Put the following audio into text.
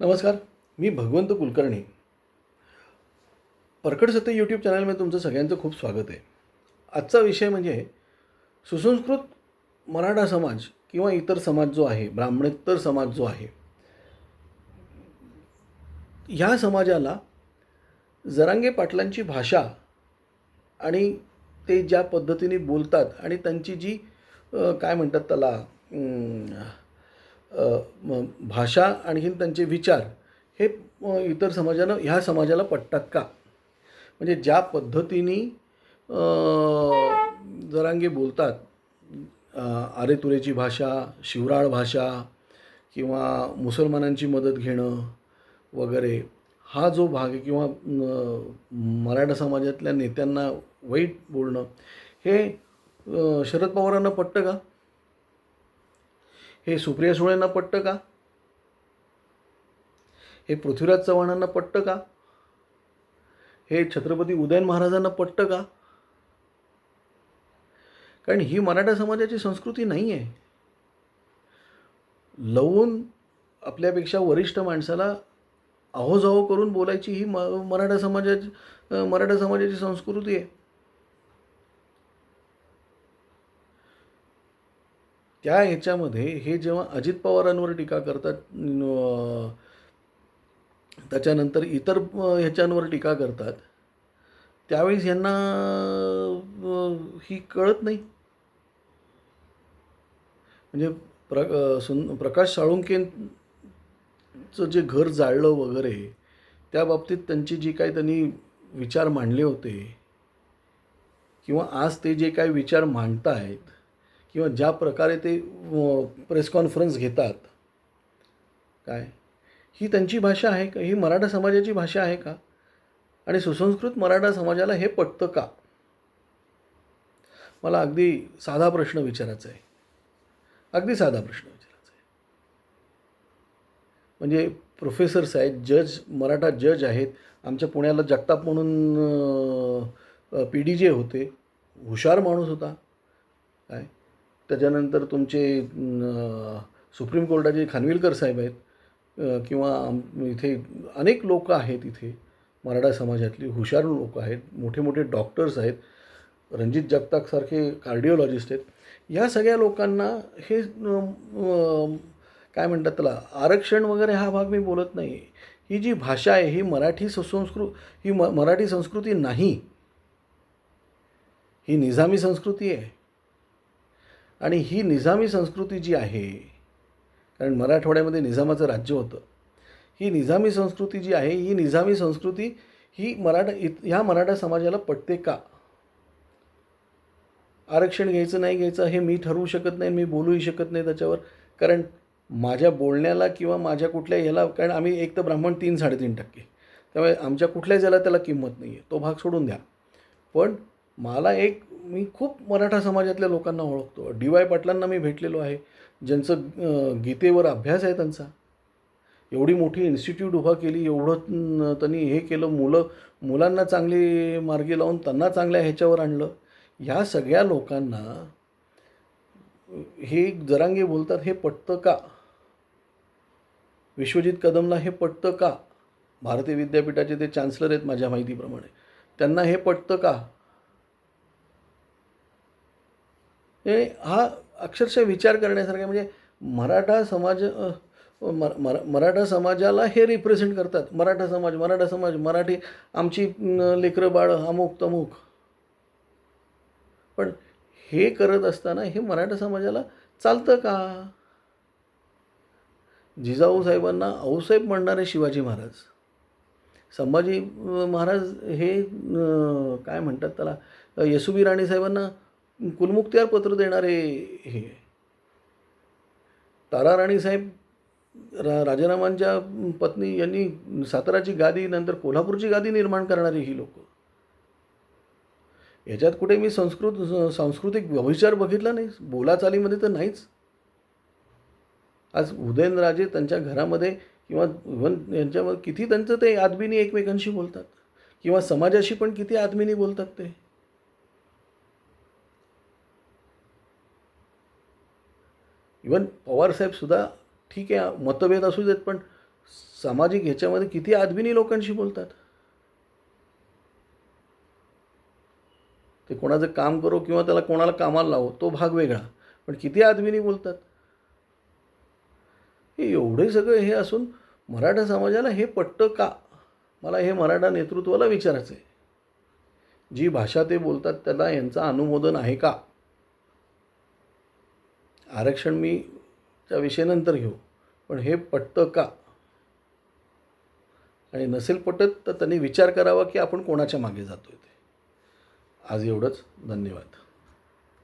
नमस्कार मी भगवंत कुलकर्णी. परकड सत्य यूट्यूब चॅनलमध्ये तुमचं सगळ्यांचं खूप स्वागत आहे. आजचा विषय म्हणजे सुसंस्कृत मराठा समाज किंवा इतर समाज जो आहे ब्राह्मणेतर समाज जो आहे ह्या समाजाला जरांगे पाटलांची भाषा आणि ते ज्या पद्धतीने बोलतात आणि त्यांची जी काय म्हणतात त्याला भाषा आणखीन त्यांचे विचार हे इतर समाजानं ह्या समाजाला पटतात का? म्हणजे ज्या पद्धतीने जरांगे बोलतात आरेतुरेची भाषा शिवराळ भाषा किंवा मुसलमानांची मदत घेणं वगैरे हा जो भाग आहे किंवा मराठा समाजातल्या नेत्यांना वाईट बोलणं हे शरद पवारांना पटतं का? हे सुप्रिया सुळेंना पटतं का? हे पृथ्वीराज चव्हाणांना पटतं का? हे छत्रपती उदयन महाराजांना पटतं का? कारण ही मराठा समाजाची संस्कृती नाही आहे लवून आपल्यापेक्षा वरिष्ठ माणसाला अहोजाहो करून बोलायची ही म मराठा समाजाची मराठा समाजाची संस्कृती आहे. त्या ह्याच्यामध्ये हे जेव्हा अजित पवारांवर टीका करतात त्याच्यानंतर इतर ह्याच्यांवर टीका करतात त्यावेळेस यांना ही कळत नाही. म्हणजे प्र सुन प्रकाश साळुंकेंचं जे घर जाळलं वगैरे त्या बाबतीत त्यांची जी काही त्यांनी विचार मांडले होते किंवा आज ते जे काही विचार मांडतायत किंवा ज्या प्रकारे ते प्रेस कॉन्फरन्स घेतात काय? ही त्यांची भाषा आहे का? ही मराठा समाजाची भाषा आहे का? आणि सुसंस्कृत मराठा समाजाला हे पटतं का? मला अगदी साधा प्रश्न विचारायचा आहे. अगदी साधा प्रश्न विचारायचा आहे. म्हणजे प्रोफेसर्स आहेत जज मराठा जज आहेत. आमच्या पुण्याला जगताप म्हणून पी डी जे होते. हुशार माणूस होता. काय? त्याच्यानंतर तुमचे सुप्रीम कोर्टाचे खानविलकर साहेब आहेत किंवा इथे अनेक लोक आहेत इथे मराठा समाजातली हुशार लोक आहेत मोठे मोठे डॉक्टर्स आहेत रणजित जगतापसारखे कार्डिओलॉजिस्ट आहेत. ह्या सगळ्या लोकांना हे काय म्हणतात त्याला आरक्षण वगैरे हा भाग मी बोलत नाही. ही जी भाषा आहे ही मराठी सुसंस्कृ ही म मराठी संस्कृती नाही. ही निजामी संस्कृती आहे. आणि ही निजामी संस्कृती जी आहे कारण मराठवाड्यामध्ये निजामाचं राज्य होतं ही निजामी संस्कृती जी आहे ही निजामी संस्कृती ही मराठा इत ह्या मराठा समाजाला पटते का? आरक्षण घ्यायचं नाही घ्यायचं हे मी ठरवू शकत नाही मी बोलूही शकत नाही त्याच्यावर. कारण माझ्या बोलण्याला किंवा माझ्या कुठल्या ह्याला कारण आम्ही एक तर ब्राह्मण तीन साडेतीन टक्के. त्यामुळे आमच्या कुठल्याच याला त्याला किंमत नाही आहे तो भाग सोडून द्या. पण मला एक मी खूप मराठा समाजातल्या लोकांना ओळखतो. डी वाय पाटलांना मी भेटलेलो आहे. ज्यांचं गीतेवर अभ्यास आहे त्यांचा. एवढी मोठी इन्स्टिट्यूट उभा केली एवढं त्यांनी हे केलं मुलं मुलांना चांगली मार्गी लावून त्यांना चांगल्या ह्याच्यावर आणलं. ह्या सगळ्या लोकांना हे जरांगे बोलतात हे पटतं का? विश्वजित कदमला हे पटतं का? भारतीय विद्यापीठाचे ते चान्सलर आहेत माझ्या माहितीप्रमाणे. त्यांना हे पटतं का? हे हा अक्षरशः विचार करण्यासारखा म्हणजे मराठा समाज अ, मर मरा मराठा समाजाला हे रिप्रेझेंट करतात. मराठा समाज मराठा समाज मराठी आमची लेकरं बाळं अमुक तमुक. पण हे करत असताना हे मराठा समाजाला चालतं का? जिजाऊ साहेबांना आऊसाहेब म्हणणारे शिवाजी महाराज. संभाजी महाराज हे काय म्हणतात त्याला? अं, राणी साहेबांना कुलमुक्त्यार पत्र देणारे हे. तारा राणी साहेब रा राजारामांच्या पत्नी यांनी साताराची गादी नंतर कोल्हापूरची गादी निर्माण करणारी ही लोक. याच्यात कुठे मी संस्कृत सांस्कृतिक व्यभिचार बघितला नाही? बोलाचालीमध्ये तर नाहीच. आज उदयनराजे त्यांच्या घरामध्ये किंवा इव्हन यांच्यामध्ये किती त्यांचं ते आदमीनी एकमेकांशी बोलतात? किंवा समाजाशी पण किती आदमीनी बोलतात ते? इवन पवारसाहेबसुद्धा ठीक आहे मतभेद असू देत पण सामाजिक ह्याच्यामध्ये किती आदमीनी लोकांशी बोलतात? ते कोणाचं काम करो किंवा त्याला कोणाला कामाला लावो तो भाग वेगळा. पण किती आदमिनी बोलतात? हे एवढे सगळं हे असून मराठा समाजाला हे पटतं का? मला हे मराठा नेतृत्वाला विचारायचं आहे जी भाषा ते बोलतात त्याला यांचं अनुमोदन आहे का? आरक्षण मी त्या विषयानंतर घेऊ. पण हे पटतं का? आणि नसेल पटत तर त्यांनी विचार करावा की आपण कोणाच्या मागे जातोय ते. आज एवढंच. धन्यवाद.